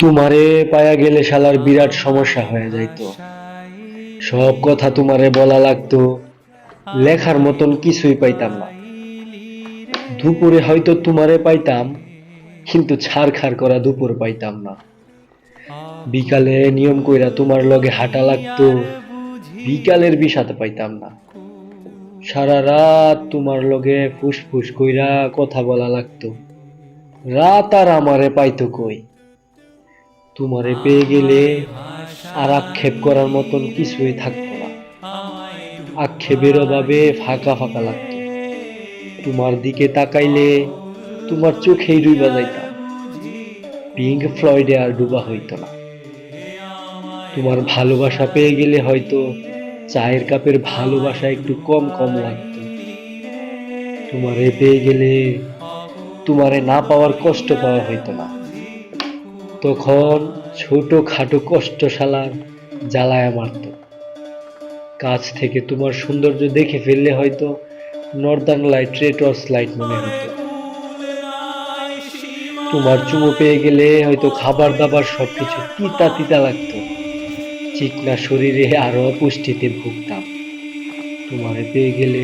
তোমারে পায়া গেলে শালার বিরাট সমস্যা হয়ে যাইতো। সব কথা তোমারে বলা লাগতো, লেখার মতন কিছুই পাইতাম না। দুপুরে হয়তো তোমারে পাইতাম, কিন্তু ছাড় খাড় করা দুপুর পাইতাম না। বিকালে নিয়ম কইরা তোমার লগে হাঁটা লাগতো, বিকালের বিষাতে পাইতাম না। সারা রাত তোমার লগে ফুসফুস কইরা কথা বলা লাগতো। রাত আর আমারে পাইতো কই? তোমারে পেয়ে গেলে আর আক্ষেপ করার মতন কিছুই থাকতো না। আক্ষেপের অভাবে ফাঁকা ফাঁকা লাগতো। তোমার দিকে তাকাইলে তোমার চোখেই ডুবা যাইতাম পিঙ্ক ফ্লয়েডে আর ডুবা হইতো না। তোমার ভালোবাসা পেয়ে গেলে হয়তো চায়ের কাপের ভালোবাসা একটু কম কম লাগতো। তোমারে পেয়ে গেলে তোমারে না পাওয়ার কষ্ট পাওয়া হইতো না। তখন ছোট খাটো কষ্ট শালার জ্বালায় মারত। কাছ থেকে তোমার সৌন্দর্য দেখে ফেললে হয়তো নর্দার্ন লাইট টর্চ লাইট মনে হতো। তোমার চুমো পেয়ে গেলে হয়তো খাবার দাবার সবকিছু তিতা তিতা লাগতো। চিকনা শরীরে আরও পুষ্টিতে ভুগতাম। তোমারে পেয়ে গেলে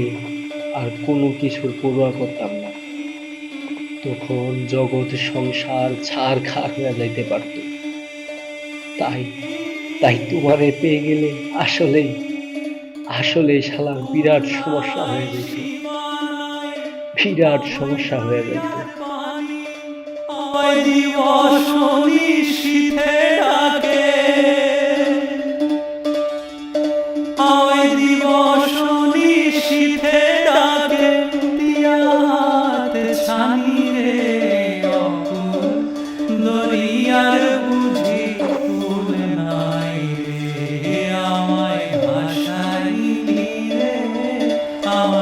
আর কোনো কিছুর পড়ুয়া করতাম না। তখন জগৎ, সংসার, ছাড় খার হয়ে যাইতে পারত। তাই তাই তোমারে পেয়ে গেলে আসলে আসলে শালার বিরাট সমস্যা হয়ে যেত। বিরাট সমস্যা হয়ে যেত। আমার